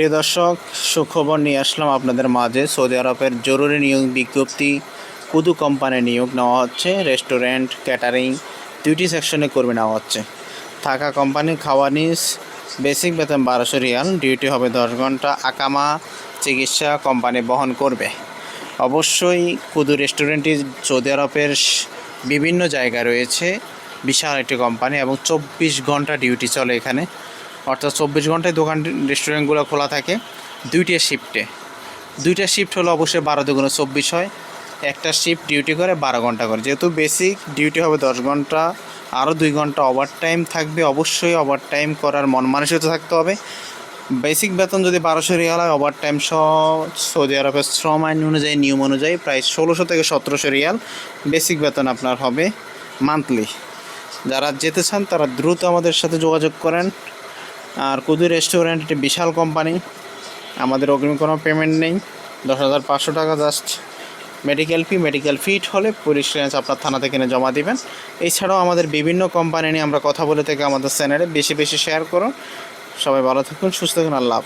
প্রিয় দর্শক, সুখবর নিয়ে আসলাম আপনাদের মাঝে। সৌদি আরবের জরুরি নিয়োগ বিজ্ঞপ্তি, কুদু কোম্পানি নিয়োগ নেওয়া হচ্ছে, রেস্টুরেন্ট, ক্যাটারিং ডিউটি সেকশনে কর্মী নেওয়া হচ্ছে। থাকা কোম্পানি খাওয়া নিস, বেসিক বেতন বারোশো রিয়াল, ডিউটি হবে দশ ঘণ্টা, আকামা চিকিৎসা কোম্পানি বহন করবে। অবশ্যই কুদু রেস্টুরেন্টটি সৌদি আরবের বিভিন্ন জায়গা রয়েছে, বিশাল একটি কোম্পানি এবং চব্বিশ ঘণ্টা ডিউটি চলে এখানে। অর্থাৎ চব্বিশ ঘন্টায় দোকান রেস্টুরেন্টগুলো খোলা থাকে। দুইটা শিফটে দুইটা শিফট হলো অবশ্যই বারো দুগুণে চব্বিশ হয়। একটা শিফট ডিউটি করে বারো ঘণ্টা করে। যেহেতু বেসিক ডিউটি হবে দশ ঘণ্টা, আরও দুই ঘণ্টা ওভার টাইম থাকবে, অবশ্যই ওভার টাইম করার মন মানসিকতা থাকতে হবে। বেসিক বেতন যদি বারোশো রিয়াল হয় ওভার টাইম সহ সৌদি আরবের শ্রম আইন অনুযায়ী, নিয়ম অনুযায়ী প্রায় ষোলোশো থেকে সতেরোশো রিয়াল বেসিক বেতন আপনার হবে মান্থলি যারা যেতে চান, তারা দ্রুত আমাদের সাথে যোগাযোগ করেন। আর কুদু রেস্টুরেন্ট, একটি বিশাল কোম্পানি। আমাদের অগ্রিম কোনো পেমেন্ট নেই। দশ হাজার পাঁচশো টাকা just medical fee medical fit হলে পুলিশ ক্লিয়ারেন্স আপনার থানা থেকে জমা দিবেন। এছাড়াও আমাদের বিভিন্ন কোম্পানি নিয়ে আমরা কথা বলে থেকে আমাদের চ্যানেলে বেশি বেশি শেয়ার করুন। সবাই ভালো থাকুন, সুস্থ থাকুন, আল্লাহ।